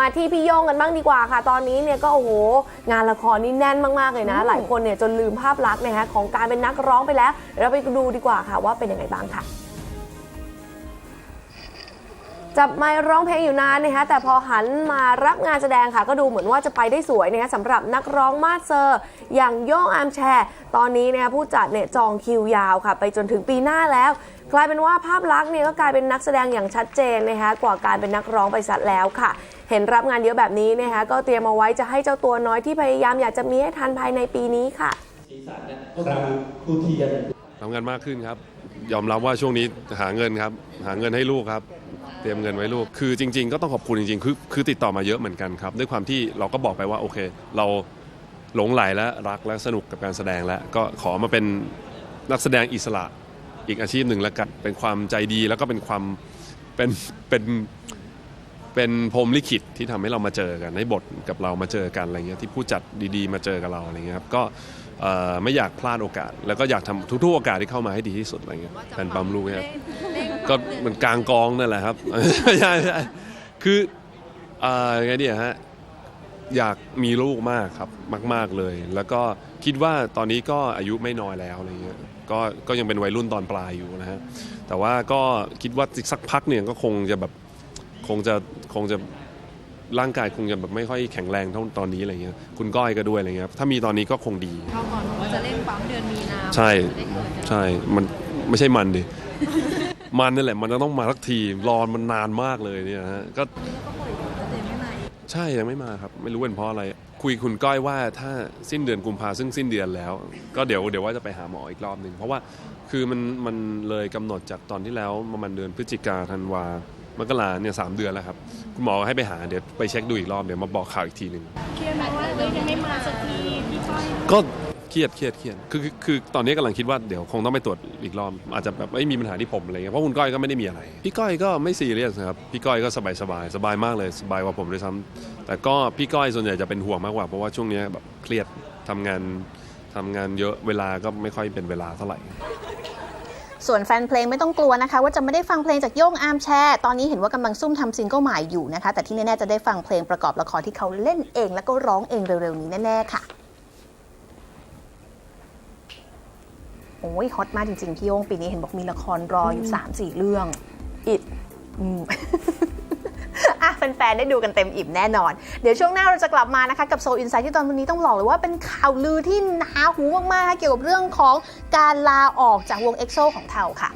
มาที่พี่โย่งกันบ้างดีกว่าค่ะ ตอนนี้เนี่ยก็โอ้โห งานละครนี่แน่นมากๆเลยนะ หลายคนเนี่ยจนลืมภาพลักษณ์นะคะของการเป็นนักร้องไปแล้วเดี๋ยวเราไปดูดีกว่าค่ะว่าเป็นยังไงบ้างค่ะ จับไมค์ร้องเพลงอยู่นานนะคะแต่พอหันมารับงานแสดงค่ะ ก็ดูเหมือนว่าจะไปได้สวยนะคะสำหรับนักร้องมาสเซอร์ อย่างโย่งอาร์มแชร์ ตอนนี้เนี่ยผู้จัดเนี่ยจองคิวยาวค่ะ ไปจนถึงปีหน้าแล้วกลายเป็นว่าภาพลักษณ์เนี่ยก็กลายเป็นนักแสดงอย่างชัดเจนนะคะกว่าการเป็นนักร้องไปซะแล้วค่ะ เห็นรับงานเยอะแบบนี้นะคะก็เตรียมเอาไว้จะให้เจ้าตัวน้อยที่พยายามอยากจะมีให้ทันภายในปีนี้ค่ะสีสันเนี่ยก็คือครูเทียนทำงานมากขึ้นครับ ยอมรับว่าช่วงนี้หาเงินครับ หาเงินให้ลูกครับ เตรียมเงินไว้ลูก คือจริง ๆ ก็ต้องขอบคุณจริงๆ คือคือติดต่อมาเยอะเหมือนกันครับ ด้วยความที่เราก็บอกไปว่าโอเค เราหลงไหลและรักและสนุกกับการแสดงแล้วก็ขอมาเป็นนักแสดงอิสระอีกอาชีพหนึ่งแล้วกันเป็นความใจดีแล้วก็เป็นความเป็นเป็น เป็นพรมลิขิตที่ทำให้เรามาเจอกันให้บทกับเรามาเจอกันอะไรเงี้ยที่ผู้จัดดีๆ มาเจอกับเราอะไรเงี้ยครับก็เอ่อไม่อยากพลาดโอกาส แล้วก็อยากทำทุกๆโอกาสที่เข้ามาให้ดีที่สุดอะไรเงี้ยแฟนปั๊มลูกเนี่ยครับก็เหมือนกลางกองนั่นแหละครับ ใช่ใช่คือเอ่อไงดีอะฮะอยากมีลูกมากครับมาก ๆเลย แล้วก็คิดว่าตอนนี้ก็อายุไม่น้อยแล้วอะไรเงี้ยก็ก็ยังเป็นวัยรุ่นตอนปลายอยู่นะฮะแต่ว่าก็คิดว่าอีกสักพักเนี่ยก็คงจะแบบ คงจะคงจะร่างกายคงจะแบบไม่ค่อยแข็งแรงเท่าตอนนี้อะไรเงี้ยคุณก้อยก็ด้วยอะไรเงี้ยถ้ามีตอนนี้ก็คงดี เขาก่อนบอกว่าจะเล่นปั๊มเดือนมีนาใช่ ได้เกิดกันใช่ มันไม่ใช่มันดิ มันนี่แหละ มันจะต้องมาสักที รอมันนานมากเลยเนี่ยฮะ ก็ใช่ยังไม่มาครับ ไม่รู้เป็นเพราะอะไร คุยคุณก้อยว่าถ้าสิ้นเดือนกุมภาซึ่งสิ้นเดือนแล้ว ก็เดี๋ยวเดี๋ยวว่าจะไปหาหมออีกรอบหนึ่งเพราะว่าคือมันมันเลยกำหนดจากตอนที่แล้วประมาณเดือนพฤศจิกาธันวา มกราเนี่ยสามเดือนแล้วครับ คุณหมอให้ไปหาเดี๋ยวไปเช็คดูอีกรอบเดี๋ยวมาบอกข่าวอีกทีหนึ่งเครียดไหมว่าเอ้ยยังไม่มาสักทีพี่ก้อยก็เครียดเครียดเครียดคือคือคือตอนนี้กำลังคิดว่าเดี๋ยวคงต้องไปตรวจอีกรอบอาจจะแบบไม่มีปัญหาที่ผมอะไรเงี้ยเพราะคุณก้อยก็ไม่ได้มีอะไร พี่ก้อยก็ไม่ซีเรียสนะครับพี่ก้อยก็สบายสบายสบายมากเลยสบายกว่าผมด้วยซ้ำแต่ก็พี่ก้อยส่วนใหญ่จะเป็นห่วงมากกว่าเพราะว่าช่วงนี้แบบเครียดทำงานทำงานเยอะเวลาก็ไม่ค่อยเป็นเวลาเท่าไหร่ ส่วนแฟนเพลงไม่ต้องกลัวนะคะ ว่าจะไม่ได้ฟังเพลงจากโย่งอาร์มแชร์ตอนนี้เห็นว่ากำลังซุ่มทำซิงเกิลใหม่อยู่นะคะ แต่ที่แน่ๆจะได้ฟังเพลงประกอบละครที่เขาเล่นเอง แล้วก็ร้องเองเร็วๆนี้แน่ ๆ ค่ะโอ้ยฮอตมากจริงๆพี่โย่งปีนี้เห็นบอกมีละครรออยู่ 3-4 เรื่องอิดอืมอะ แฟนๆได้ดูกันเต็มอิ่มแน่นอน เดี๋ยวช่วงหน้าเราจะกลับมานะคะกับโซอินไซต์ที่ตอนนนี้ต้องบอกเลยว่าเป็นข่าวลือที่หนาหูมากๆเกี่ยวกับเรื่องของการลาออกจากวงเอ็กโซของเทาค่ะ